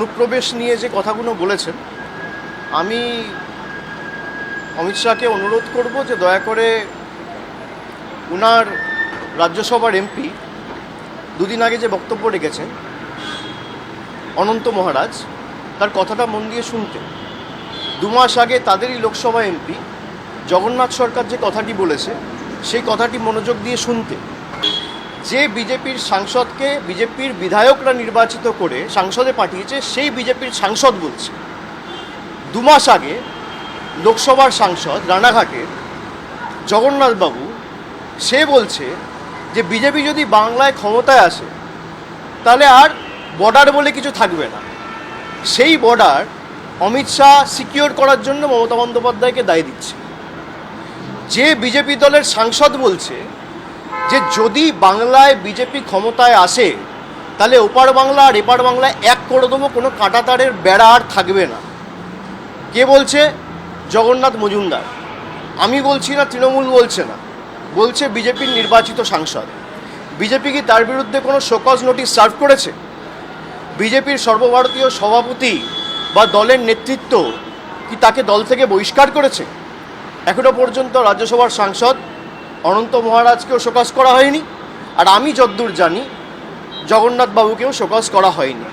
অনুপ্রবেশ নিয়ে যে কথাগুলো বলেছেন, আমি অমিত শাহকে অনুরোধ করব যে দয়া করে উনার রাজ্যসভার এমপি দুদিন আগে যে বক্তব্য রেখেছেন, অনন্ত মহারাজ, তার কথাটা মন দিয়ে শুনতে। দু মাস আগে তাদেরই লোকসভা এমপি জগন্নাথ সরকার যে কথাটি বলেছে, সেই কথাটি মনোযোগ দিয়ে শুনতে। যে বিজেপির সাংসদকে বিজেপির বিধায়করা নির্বাচিত করে সাংসদে পাঠিয়েছে, সেই বিজেপির সাংসদ বলছে। দু মাস আগে লোকসভার সাংসদ রানাঘাটের জগন্নাথবাবু সে বলছে যে বিজেপি যদি বাংলায় ক্ষমতায় আসে, তাহলে আর বর্ডার বলে কিছু থাকবে না। সেই বর্ডার অমিত শাহ সিকিওর করার জন্য মমতা বন্দ্যোপাধ্যায়কে দায় দিচ্ছে। যে বিজেপি দলের সাংসদ বলছে যে যদি বাংলায় বিজেপি ক্ষমতায় আসে, তাহলে ওপার বাংলা আর এপার বাংলায় এক করে দেবো, কোনো কাঁটাতারের বেড়া আর থাকবে না। কে বলছে? জগন্নাথ মজুমদার। আমি বলছি না, তৃণমূল বলছে না। বলছে বিজেপির নির্বাচিত সাংসদ। বিজেপি কি তার বিরুদ্ধে কোনো শোকজ নোটিশ সার্ভ করেছে? বিজেপির সর্বভারতীয় সভাপতি বা দলের নেতৃত্ব কি তাকে দল থেকে বহিষ্কার করেছে? এখনও পর্যন্ত রাজ্যসভার সাংসদ অনন্ত মহারাজকেও শোকজ করা হয়নি আর আমি যদ্দূর জানি জগন্নাথবাবুকেও শোকাস করা হয়নি।